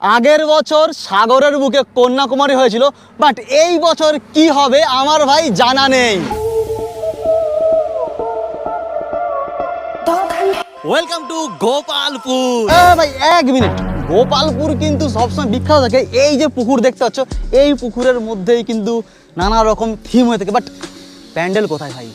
আগের বছর সাগরের বুকে কন্যাকুমারী হয়েছিল বাট এই বছর কি হবে আমার ভাই জানা নেই। Welcome to Gopalpur. ভাই, এক মিনিট। গোপালপুর কিন্তু সবসময় বিখ্যাত থাকে। এই যে পুকুর দেখতে পাচ্ছ, এই পুকুরের মধ্যেই কিন্তু নানা রকম থিম হয়ে থাকে। বাট প্যান্ডেল কোথায় ভাই?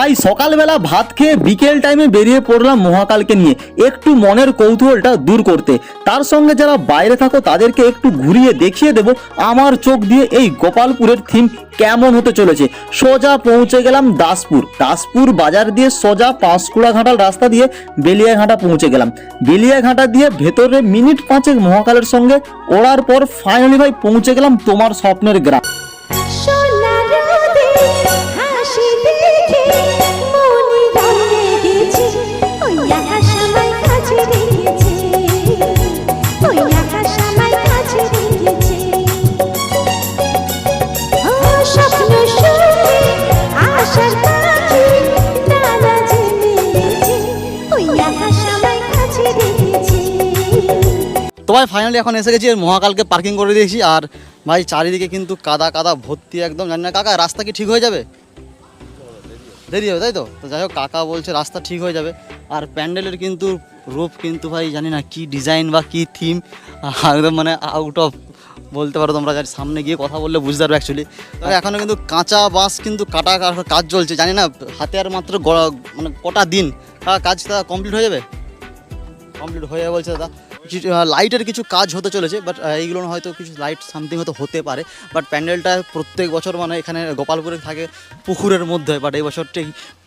তাই সকালবেলা ভাত খেয়ে বিকেল টাইমে বেরিয়ে পড়লাম মহাকালকে নিয়ে। একটু মনের কৌতূহলটা দূর করতে। তার সঙ্গে যারা বাইরে থাকো, তাদেরকে একটু ঘুরিয়ে দেখিয়ে দেব আমার চোখ দিয়ে এই গোপালপুরের থিম কেমন হতে চলেছে। সোজা পৌঁছে গেলাম দাসপুর। দাসপুর বাজার দিয়ে সোজা পাঁশকুড়া ঘাটাল রাস্তা দিয়ে বেলিয়াঘাটা পৌঁছে গেলাম। বেলিয়াঘাটা দিয়ে ভেতরে মিনিট পাঁচেক মহাকালের সঙ্গে ওড়ার পর ফাইনালি ভাই পৌঁছে গেলাম তোমার স্বপ্নের গ্রাম। তো ভাই ফাইনালি এখন এসে গেছি মহাকালকে পার্কিং করে দিয়েছি। আর ভাই, চারিদিকে কিন্তু কাদা কাদা ভর্তি একদম, জানি না কাকা, রাস্তা কি ঠিক হয়ে যাবে? দেরি হবে, তাই তো? তো যাই হোক, কাকা বলছে রাস্তা ঠিক হয়ে যাবে। আর প্যান্ডেলের কিন্তু রূপ কিন্তু ভাই, জানি না কি ডিজাইন বা কি থিম একদম মানে আউট অফ বলতে পারো তোমরা, যার সামনে গিয়ে কথা বললে বুঝতে পারবে অ্যাকচুয়ালি তবে এখনও কিন্তু কাঁচা বাঁশ কিন্তু কাটা কাজ চলছে, জানি না, হাতে আর মাত্র মানে কটা দিন। কাকা, কাজটা কমপ্লিট হয়ে যাবে? কমপ্লিট হয়ে যাবে বলছে দাদা। লাইটের কিছু কাজ হতে চলেছে বাট এইগুলো হয়তো কিছু লাইট সামথিং হয়তো হতে পারে বাট প্যান্ডেলটা প্রত্যেক বছর মানে এখানে গোপালপুরে থাকে পুকুরের মধ্যে বাট এই বছরটি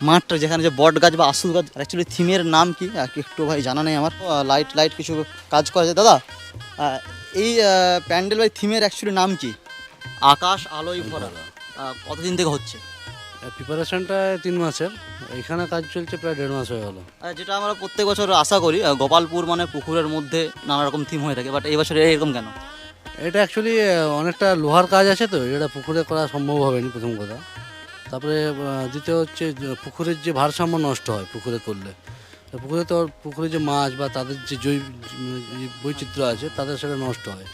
মাঠটা যেখানে যে বট গাছ বা আসুল গাছ অ্যাকচুয়ালি থিমের নাম কি? একটু ভাই জানা নেই আমার। লাইট লাইট কিছু কাজ করা যায়। দাদা এই প্যান্ডেল বাই থিমের অ্যাকচুয়ালি নাম কি? আকাশ আলোয় ভরা। কতদিন থেকে হচ্ছে? প্রিপারেশনটা তিন মাসের। এখানে কাজ চলছে প্রায় দেড় মাস হয়ে গেলো। যেটা আমরা প্রত্যেক বছর আশা করি গোপালপুর মানে পুকুরের মধ্যে নানা রকম থিম হয়ে থাকে বাট এই বছর এরকম কেন? এটা অ্যাকচুয়ালি অনেকটা লোহার কাজ আছে তো এটা পুকুরে করা সম্ভব হবে না প্রথম কথা। তারপরে দ্বিতীয় হচ্ছে পুকুরের যে ভারসাম্য নষ্ট হয় পুকুরে করলে। পুকুরে তো পুকুরে যে মাছ বা তাদের যে জৈব বৈচিত্র্য আছে তাদের সেটা নষ্ট হয়।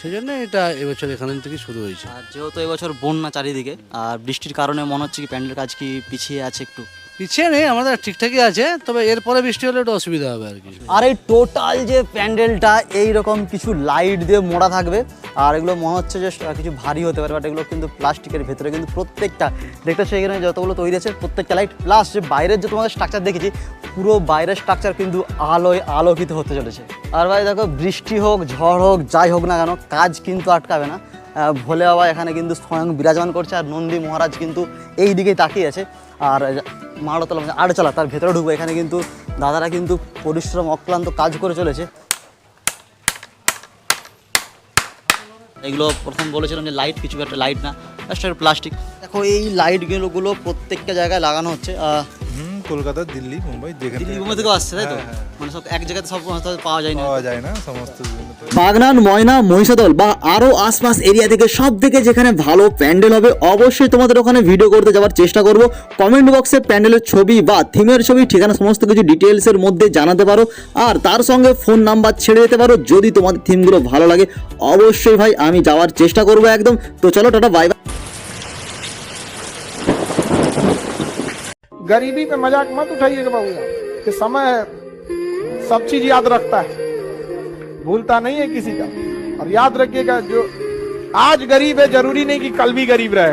সেই জন্য এটা এবছর এখান থেকে শুরু হয়েছে। আর যেহেতু এবছর বন্যা চারিদিকে আর বৃষ্টির কারণে মনে হচ্ছে কি প্যান্ডেলের কাজ কি পিছিয়ে আছে একটু? পিছিয়ে নেই, আমাদের ঠিকঠাকই আছে, তবে এরপরে বৃষ্টি হলে একটু অসুবিধা হবে আর কি। আর এই টোটাল যে প্যান্ডেলটা এই রকম কিছু লাইট দিয়ে মোড়া থাকবে, আর এগুলো মনে হচ্ছে যে কিছু ভারী হতে পারে বাট এগুলো কিন্তু প্লাস্টিকের ভেতরে, কিন্তু প্রত্যেকটা, দেখতে সেখানে যতগুলো তৈরি আছে, প্রত্যেকটা লাইট প্লাস যে বাইরের যে তোমাদের স্ট্রাকচার দেখেছি, পুরো বাইরের স্ট্রাকচার কিন্তু আলোয় আলোকিত হতে চলেছে। আর ভাই দেখো, বৃষ্টি হোক, ঝড় হোক, যাই হোক না কেন, কাজ কিন্তু আটকাবে না। ভোলে বাবা এখানে কিন্তু স্বয়ং বিরাজমান করছে, আর নন্দী মহারাজ কিন্তু এই দিকেই তাকিয়ে আছে। আর মারতলা মানে চালা, তার ভেতরে ঢুকবো। এখানে কিন্তু দাদারা কিন্তু পরিশ্রম, অক্লান্ত কাজ করে চলেছে। এগুলো প্রথম বলেছিলাম যে লাইট কিছু একটা লাইট না। প্লাস্টিক দেখো, এই লাইটগুলোগুলো প্রত্যেকটা জায়গায় লাগানো হচ্ছে। হুম কলকাতা দিল্লি মুম্বাই যেখানে দিল্লি থেকে আসছে তাই তো? হ্যাঁ, হ্যাঁ। মানে সব এক জায়গাতে সব পাওয়া যায় না। পাওয়া যায় না সমস্ত বাগনান ময়না মহিষাদল বা আরও আশপাশ এরিয়া থেকে সব থেকে যেখানে ভালো প্যান্ডেল হবে অবশ্যই তোমাদের ওখানে ভিডিও করতে যাওয়ার চেষ্টা করব। কমেন্ট বক্সে প্যান্ডেলের ছবি বা থিমের ছবি ঠিকানা সমস্ত কিছু ডিটেলসের মধ্যে জানাতে পারো। আর তার সঙ্গে ফোন নাম্বার ছেড়ে দিতে পারো যদি তোমাদের থিমগুলো ভালো লাগে। অবশ্যই ভাই আমি যাওয়ার চেষ্টা করব একদম। তো চলো টাটা বাই বাই गरीबी में मज़ाक मत उठाइएगा बाबू कि समय सब चीज़ याद रखता है। भूलता नहीं है किसी का। और याद रखिएगा, जो आज गरीब है, ज़रूरी नहीं कि कल भी गरीब रहे।